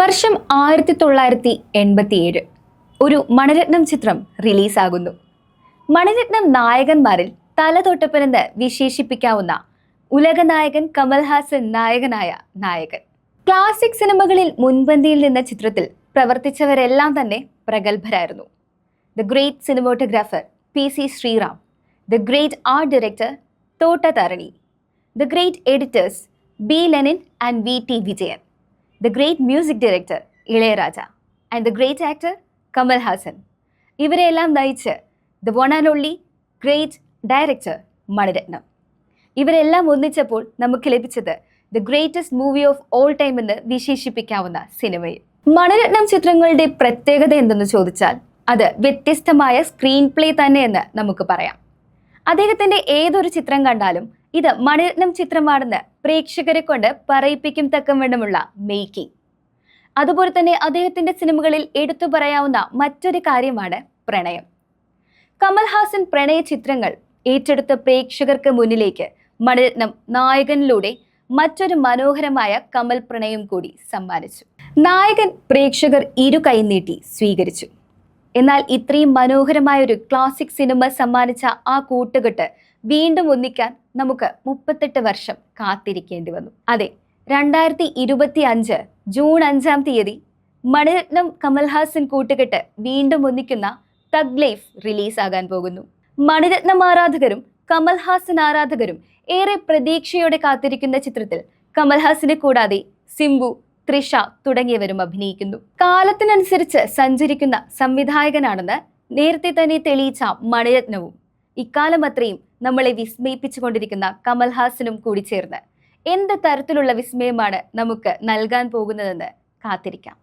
വർഷം ആയിരത്തി തൊള്ളായിരത്തി എൺപത്തിയേഴ് ഒരു മണിരത്നം ചിത്രം റിലീസാകുന്നു. മണിരത്നം നായകന്മാരിൽ തലതൊട്ടപ്പനെന്ന് വിശേഷിപ്പിക്കാവുന്ന ഉലകനായകൻ കമൽഹാസൻ നായകനായ നായകൻ. ക്ലാസിക് സിനിമകളിൽ മുൻപന്തിയിൽ നിന്ന ചിത്രത്തിൽ പ്രവർത്തിച്ചവരെല്ലാം തന്നെ പ്രഗത്ഭരായിരുന്നു. The great cinematographer P C Sreeram the great art director Thotta Tharani the great editors B Lenin and V T Vijayan. The great music director Ilaiyaraaja and the great actor Kamal Haasan ഇവരെല്ലാം നയിച്ച് the one and only great director Mani Ratnam. ഇവരെല്ലാം ഒന്നിച്ചപ്പോൾ നമുക്ക് ലഭിച്ചത് the greatest movie of all time എന്ന് വിശേഷിപ്പിക്കാവുന്ന സിനിമയിൽ. മണിരത്നം ചിത്രങ്ങളുടെ പ്രത്യേകത എന്തെന്ന് ചോദിച്ചാൽ അത് വ്യത്യസ്തമായ സ്ക്രീൻ പ്ലേ തന്നെയെന്ന് നമുക്ക് പറയാം. അദ്ദേഹത്തിന്റെ ഏതൊരു ചിത്രം കണ്ടാലും ഇത് മണിരത്നം ചിത്രമാണെന്ന് പ്രേക്ഷകരെ കൊണ്ട് പറയിപ്പിക്കും തക്കം വേണമുള്ള മേക്കിംഗ് അതുപോലെ തന്നെ അദ്ദേഹത്തിന്റെ സിനിമകളിൽ എടുത്തു പറയാവുന്ന മറ്റൊരു കാര്യമാണ് പ്രണയം. കമൽഹാസൻ പ്രണയ ചിത്രങ്ങൾ ഏറ്റെടുത്ത പ്രേക്ഷകർക്ക് മുന്നിലേക്ക് മണിരത്നം നായകനിലൂടെ മറ്റൊരു മനോഹരമായ കമൽ പ്രണയം കൂടി സമ്മാനിച്ചു. നായകൻ പ്രേക്ഷകർ ഇരു കൈനീട്ടി സ്വീകരിച്ചു. എന്നാൽ ഇത്രയും മനോഹരമായ ഒരു ക്ലാസിക് സിനിമ സമ്മാനിച്ച ആ കൂട്ടുകെട്ട് വീണ്ടും ഒന്നിക്കാൻ നമുക്ക് മുപ്പത്തെട്ട് വർഷം കാത്തിരിക്കേണ്ടി വന്നു. അതെ രണ്ടായിരത്തി ഇരുപത്തി അഞ്ച് ജൂൺ അഞ്ചാം തീയതി മണിരത്നം കമൽഹാസൻ കൂട്ടുകെട്ട് വീണ്ടും ഒന്നിക്കുന്ന തഗ് ലൈഫ് റിലീസാകാൻ പോകുന്നു. മണിരത്നം ആരാധകരും കമൽഹാസൻ ആരാധകരും ഏറെ പ്രതീക്ഷയോടെ കാത്തിരിക്കുന്ന ചിത്രത്തിൽ കമൽഹാസിനെ കൂടാതെ സിംബു ത്രിഷ തുടങ്ങിയവരും അഭിനയിക്കുന്നു. കാലത്തിനനുസരിച്ച് സഞ്ചരിക്കുന്ന സംവിധായകനാണെന്ന് നേരത്തെ തന്നെ തെളിയിച്ച മണിരത്നവും ഇക്കാലം അത്രയും നമ്മളെ വിസ്മയിപ്പിച്ചുകൊണ്ടിരിക്കുന്ന കമൽഹാസനും കൂടി ചേർന്ന് എന്ത് തരത്തിലുള്ള വിസ്മയമാണ് നമുക്ക് നൽകാൻ പോകുന്നതെന്ന് കാത്തിരിക്കാം.